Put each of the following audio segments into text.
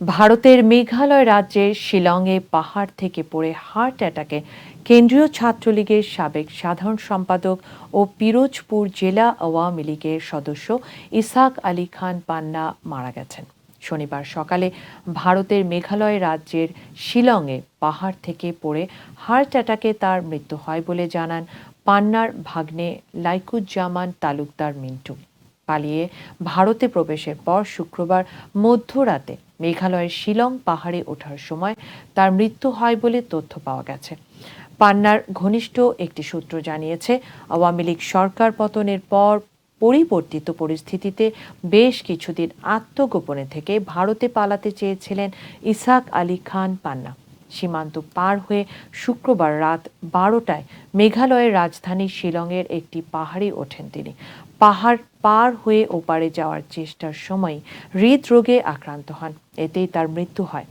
ভারতের মেঘালয় রাজ্যের শিলংয়ে পাহাড় থেকে পড়ে হার্ট অ্যাটাকে কেন্দ্রীয় ছাত্রলীগের সাবেক সাধারণ সম্পাদক ও পিরোজপুর জেলা আওয়ামী লীগের সদস্য ইসাক আলী খান পান্না মারা গেছেন। শনিবার সকালে ভারতের মেঘালয় রাজ্যের শিলংয়ে পাহাড় থেকে পড়ে হার্ট অ্যাটাকে তার মৃত্যু হয় বলে জানান পান্নার ভাগ্নে লাইকুজ্জামান তালুকদার মিন্টু। পালিয়ে ভারতে প্রবেশের পর শুক্রবার মধ্যরাতে মেঘালয়ের শিলং পাহাড়ে ওঠার সময় তার মৃত্যু হয় বলে তথ্য পাওয়া গেছে। পান্নার ঘনিষ্ঠ একটি সূত্র জানিয়েছে, আওয়ামী লীগ সরকার পতনের পর পরিবর্তিত পরিস্থিতিতে বেশ কিছুদিন আত্মগোপনে থেকে ভারতে পালাতে চেয়েছিলেন ইসাক আলী খান পান্না। সীমান্ত পার হয়ে শুক্রবার রাত বারোটায় মেঘালয়ের রাজধানী শিলংয়ের একটি পাহাড়ে ওঠেন তিনি। পাহাড় পার হয়ে ওপারে যাওয়ার চেষ্টার সময় হৃদরোগে আক্রান্ত হন। এতেই তার মৃত্যু হয়।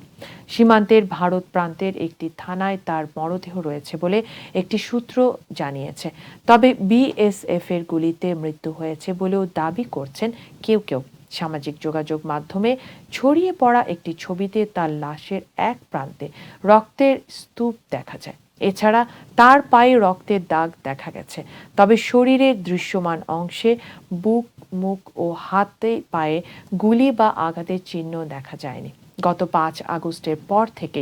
সীমান্তের ভারত প্রান্তের একটি থানায় তার মরদেহ রয়েছে বলে একটি সূত্র জানিয়েছে। তবে বিএসএফ এর গুলিতে মৃত্যু হয়েছে বলেও দাবি করছেন কেউ কেউ। সামাজিক যোগাযোগ মাধ্যমে ছড়িয়ে পড়া একটি ছবিতে তার লাশের এক প্রান্তে রক্তের স্তূপ দেখা যায়। এছাড়া তার পায়ে রক্তের দাগ দেখা গেছে। তবে শরীরের দৃশ্যমান অংশে বুক, মুখ ও হাতে পায়ে গুলি বা আঘাতের চিহ্ন দেখা যায়নি। গত পাঁচ আগস্টের পর থেকে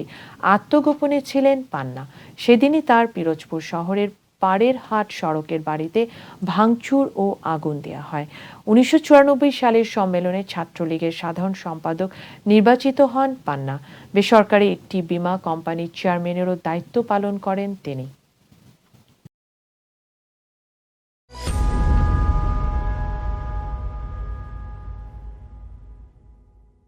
আত্মগোপনে ছিলেন পান্না। সেদিনই তার পিরোজপুর শহরের পাড়ের হাট সড়কের বাড়িতে ভাঙচুর ও আগুন দেওয়া হয়। উনিশশো চুরানব্বই সালের সম্মেলনে ছাত্রলীগের সাধারণ সম্পাদক নির্বাচিত হন পান্না। বেসরকারি একটি বীমা কোম্পানির চেয়ারম্যানেরও দায়িত্ব পালন করেন তিনি।